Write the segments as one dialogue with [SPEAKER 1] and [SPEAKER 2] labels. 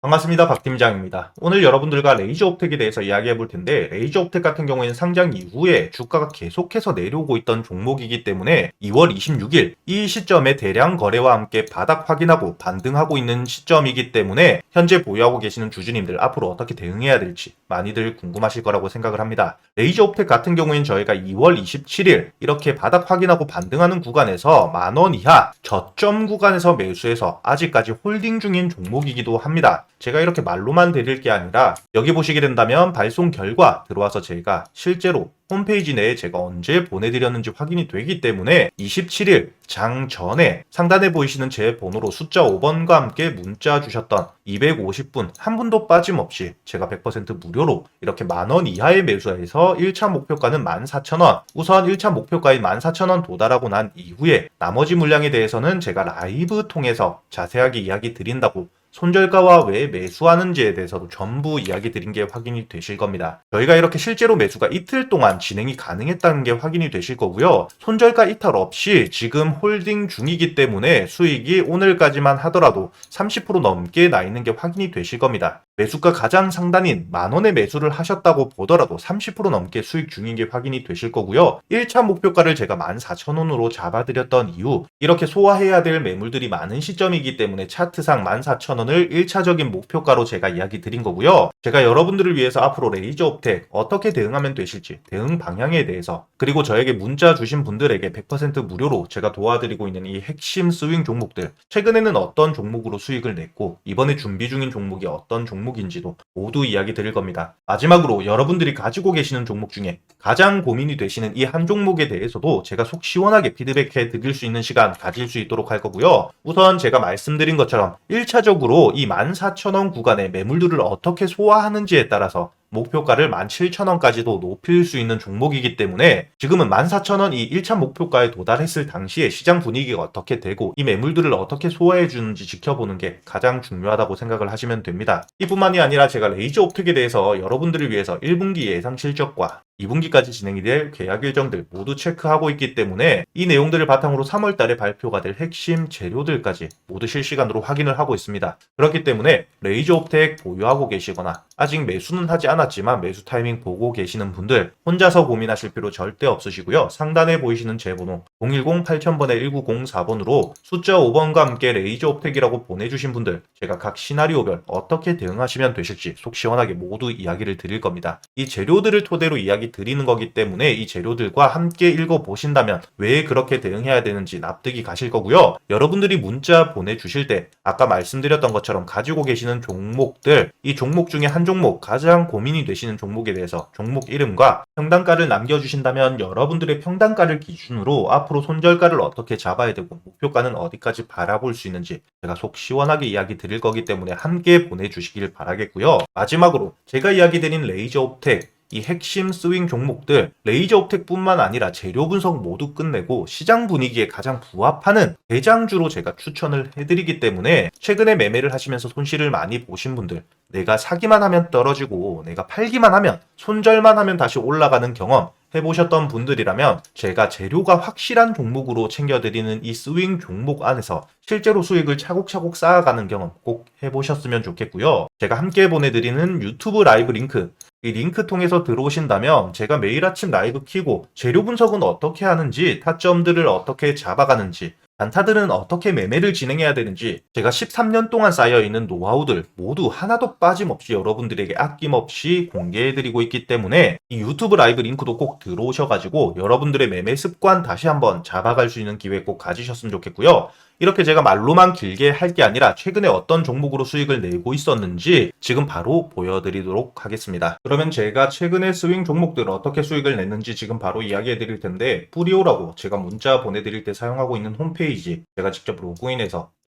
[SPEAKER 1] 반갑습니다. 박 팀장입니다. 오늘 여러분들과 레이저 옵텍에 대해서 이야기해 볼 텐데 레이저 옵텍 같은 경우에는 상장 이후에 주가가 계속해서 내려오고 있던 종목이기 때문에 2월 26일 이 시점에 대량 거래와 함께 바닥 확인하고 반등하고 있는 시점이기 때문에 현재 보유하고 계시는 주주님들 앞으로 어떻게 대응해야 될지 많이들 궁금하실 거라고 생각을 합니다. 레이저 옵텍 같은 경우에는 저희가 2월 27일 이렇게 바닥 확인하고 반등하는 구간에서 만 원 이하 저점 구간에서 매수해서 아직까지 홀딩 중인 종목이기도 합니다. 제가 이렇게 말로만 드릴 게 아니라 여기 보시게 된다면 발송 결과 들어와서 제가 실제로 홈페이지 내에 제가 언제 보내드렸는지 확인이 되기 때문에 27일 장 전에 상단에 보이시는 제 번호로 숫자 5번과 함께 문자 주셨던 250분 한 분도 빠짐없이 제가 100% 무료로 이렇게 만 원 이하의 매수해서 1차 목표가는 14,000원 우선 1차 목표가인 14,000원 도달하고 난 이후에 나머지 물량에 대해서는 제가 라이브 통해서 자세하게 이야기 드린다고 손절가와 왜 매수하는지에 대해서도 전부 이야기 드린 게 확인이 되실 겁니다. 저희가 이렇게 실제로 매수가 이틀 동안 진행이 가능했다는 게 확인이 되실 거고요. 손절가 이탈 없이 지금 홀딩 중이기 때문에 수익이 오늘까지만 하더라도 30% 넘게 나 있는 게 확인이 되실 겁니다. 매수가 가장 상단인 만 원의 매수를 하셨다고 보더라도 30% 넘게 수익 중인 게 확인이 되실 거고요. 1차 목표가를 제가 14,000원으로 잡아드렸던 이유 이렇게 소화해야 될 매물들이 많은 시점이기 때문에 차트상 14,000원을 1차적인 목표가로 제가 이야기 드린 거고요. 제가 여러분들을 위해서 앞으로 레이저 옵텍 어떻게 대응하면 되실지 대응 방향에 대해서 그리고 저에게 문자 주신 분들에게 100% 무료로 제가 도와드리고 있는 이 핵심 스윙 종목들 최근에는 어떤 종목으로 수익을 냈고 이번에 준비 중인 종목이 어떤 종목 인지도 모두 이야기 드릴 겁니다. 마지막으로 여러분들이 가지고 계시는 종목 중에 가장 고민이 되시는 이 한 종목에 대해서도 제가 속 시원하게 피드백해 드릴 수 있는 시간 가질 수 있도록 할 거고요. 우선 제가 말씀드린 것처럼 1차적으로 이 14,000원 구간의 매물들을 어떻게 소화하는지에 따라서 목표가를 17,000원까지도 높일 수 있는 종목이기 때문에 지금은 14,000원 이 1차 목표가에 도달했을 당시에 시장 분위기가 어떻게 되고 이 매물들을 어떻게 소화해 주는지 지켜보는 게 가장 중요하다고 생각을 하시면 됩니다. 이뿐만이 아니라 제가 레이저 옵틱에 대해서 여러분들을 위해서 1분기 예상 실적과 2분기까지 진행이 될 계약 일정들 모두 체크하고 있기 때문에 이 내용들을 바탕으로 3월 달에 발표가 될 핵심 재료들까지 모두 실시간으로 확인을 하고 있습니다. 그렇기 때문에 레이저 옵텍 보유하고 계시거나 아직 매수는 하지 않았지만 매수 타이밍 보고 계시는 분들 혼자서 고민하실 필요 절대 없으시고요. 상단에 보이시는 제 번호 010-8000번에 1904번으로 숫자 5번과 함께 레이저 옵텍이라고 보내주신 분들 제가 각 시나리오별 어떻게 대응하시면 되실지 속 시원하게 모두 이야기를 드릴 겁니다. 이 재료들을 토대로 이야기 드리는 거기 때문에 이 재료들과 함께 읽어보신다면 왜 그렇게 대응해야 되는지 납득이 가실 거고요. 여러분들이 문자 보내주실 때 아까 말씀드렸던 것처럼 가지고 계시는 종목들 이 종목 중에 한 종목 가장 고민이 되시는 종목에 대해서 종목 이름과 평단가를 남겨주신다면 여러분들의 평단가를 기준으로 앞으로 손절가를 어떻게 잡아야 되고 목표가는 어디까지 바라볼 수 있는지 제가 속 시원하게 이야기 드릴 거기 때문에 함께 보내주시길 바라겠고요. 마지막으로 제가 이야기 드린 레이저 옵텍 이 핵심 스윙 종목들 레이저 옵텍뿐만 아니라 재료 분석 모두 끝내고 시장 분위기에 가장 부합하는 대장주로 제가 추천을 해드리기 때문에 최근에 매매를 하시면서 손실을 많이 보신 분들 내가 사기만 하면 떨어지고 내가 팔기만 하면 손절만 하면 다시 올라가는 경험 해보셨던 분들이라면 제가 재료가 확실한 종목으로 챙겨드리는 이 스윙 종목 안에서 실제로 수익을 차곡차곡 쌓아가는 경험 꼭 해보셨으면 좋겠고요. 제가 함께 보내드리는 유튜브 라이브 링크 이 링크 통해서 들어오신다면 제가 매일 아침 라이브 키고 재료 분석은 어떻게 하는지 타점들을 어떻게 잡아가는지 단타들은 어떻게 매매를 진행해야 되는지 제가 13년 동안 쌓여있는 노하우들 모두 하나도 빠짐없이 여러분들에게 아낌없이 공개해드리고 있기 때문에 이 유튜브 라이브 링크도 꼭 들어오셔가지고 여러분들의 매매 습관 다시 한번 잡아갈 수 있는 기회 꼭 가지셨으면 좋겠고요. 이렇게 제가 말로만 길게 할 게 아니라 최근에 어떤 종목으로 수익을 내고 있었는지 지금 바로 보여드리도록 하겠습니다. 그러면 제가 최근에 스윙 종목들 어떻게 수익을 냈는지 지금 바로 이야기해 드릴 텐데 뿌리오라고 제가 문자 보내드릴 때 사용하고 있는 홈페이지 제가 직접 로그인해서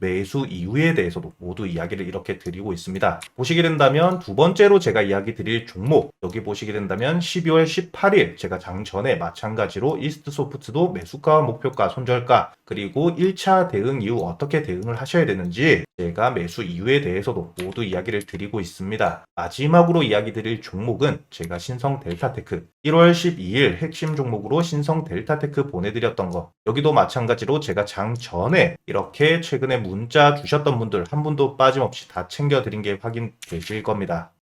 [SPEAKER 1] 매수 이유에 대해서도 모두 이야기를 이렇게 드리고 있습니다. 보시게 된다면 두 번째로 제가 이야기 드릴 종목 여기 보시게 된다면 12월 18일 제가 장 전에 마찬가지로 이스트 소프트도 매수가 목표가 손절가 그리고 1차 대응 이후 어떻게 대응을 하셔야 되는지 제가 매수 이유에 대해서도 모두 이야기를 드리고 있습니다. 마지막으로 이야기 드릴 종목은 제가 신성 델타테크 1월 12일 핵심 종목으로 신성 델타테크 보내드렸던 거 여기도 마찬가지로 제가 장 전에 이렇게 최근에 문자 주셨던 분들 한 분도 빠짐없이 다 챙겨드린 게 확인되실 겁니다.